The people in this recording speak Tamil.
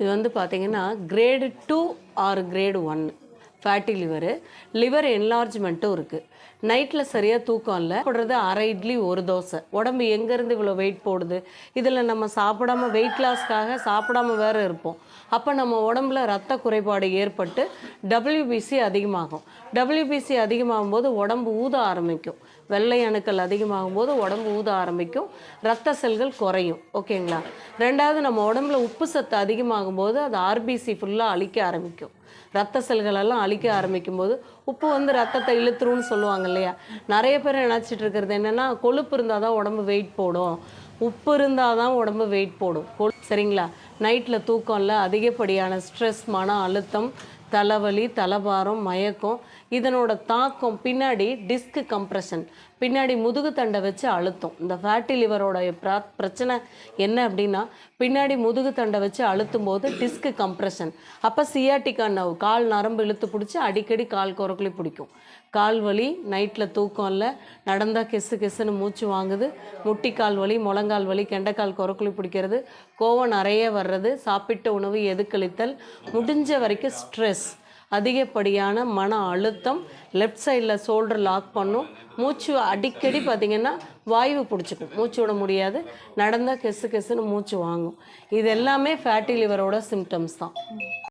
இது வந்து பார்த்தீங்கன்னா grade two or grade one fatty liver liver என்லார்ஜ்மெண்ட்டும் இருக்குது நைட்டில் சரியாக தூக்கம் இல்லை. போடுறது அரை இட்லி ஒரு தோசை. உடம்பு எங்கேருந்து இவ்வளோ வெயிட் போடுது? இதில் நம்ம சாப்பிடாம வெயிட் லாஸ்க்காக சாப்பிடாம வேறு இருப்போம். அப்போ நம்ம உடம்புல ரத்த குறைபாடு ஏற்பட்டு டபிள்யூபிசி அதிகமாகும். டபிள்யூபிசி அதிகமாகும் போது உடம்பு ஊத ஆரம்பிக்கும். வெள்ளை அணுக்கள் அதிகமாகும் போது உடம்பு ஊத ஆரம்பிக்கும். ரத்த செல்கள் குறையும். ஓகேங்களா? ரெண்டாவது நம்ம உடம்புல உப்பு சத்து அதிகமாகும் போது அது ஆர்பிசி ஃபுல்லாக அழிக்க ஆரம்பிக்கும். ரத்த செல்களெல்லாம் அழிக்க ஆரம்பிக்கும் போது உப்பு வந்து ரத்தத்தை இழுத்துரும்னு சொல்லுவாங்க இல்லையா? நிறைய பேர் நினச்சிட்டு இருக்கிறது என்னென்னா கொழுப்பு இருந்தால் தான் உடம்பு வெயிட் போடும். உப்பு இருந்தால் தான் உடம்பு வெயிட் போடும். கொழு சரிங்களா? நைட்டில் தூக்கம் இல்லை அதிகப்படியான ஸ்ட்ரெஸ் மன அழுத்தம் தலைவலி தலைபாரம் மயக்கம் இதனோட தாக்கம் பின்னாடி டிஸ்க் கம்ப்ரெஷன் பின்னாடி முதுகு தண்டை வச்சு அழுத்தம். இந்த ஃபேட்டி லிவரோட பிரச்சனை என்ன அப்படின்னா பின்னாடி முதுகு தண்டை வச்சு அழுத்தும் போது டிஸ்க் கம்ப்ரெஷன் அப்போ சியாட்டிக்கா நவ் கால் நரம்பு இழுத்து பிடிச்சி அடிக்கடி கால் குரக்குலி பிடிக்கும். கால் வலி நைட்டில் தூக்கம் இல்லை. நடந்தால் கெசு கெசுன்னு மூச்சு வாங்குது. முட்டிக்கால் வலி முழங்கால் வலி கெண்டைக்கால் குரக்குழி பிடிக்கிறது. கோவம் நிறைய வர்றது. சாப்பிட்ட உணவு எதுக்களித்தல் முடிஞ்ச வரைக்கும் ஸ்ட்ரெஸ் அதிகப்படியான மன அழுத்தம். லெஃப்ட் சைடில் ஷோல்டர் லாக் பண்ணும். மூச்சு அடிக்கடி பார்த்திங்கன்னா வாய்வு பிடிச்சிக்கும். மூச்சு விட முடியாது. நடந்தால் கெசு கெசுன்னு மூச்சு வாங்கும். இது எல்லாமே ஃபேட்டி லிவரோட சிம்டம்ஸ் தான்.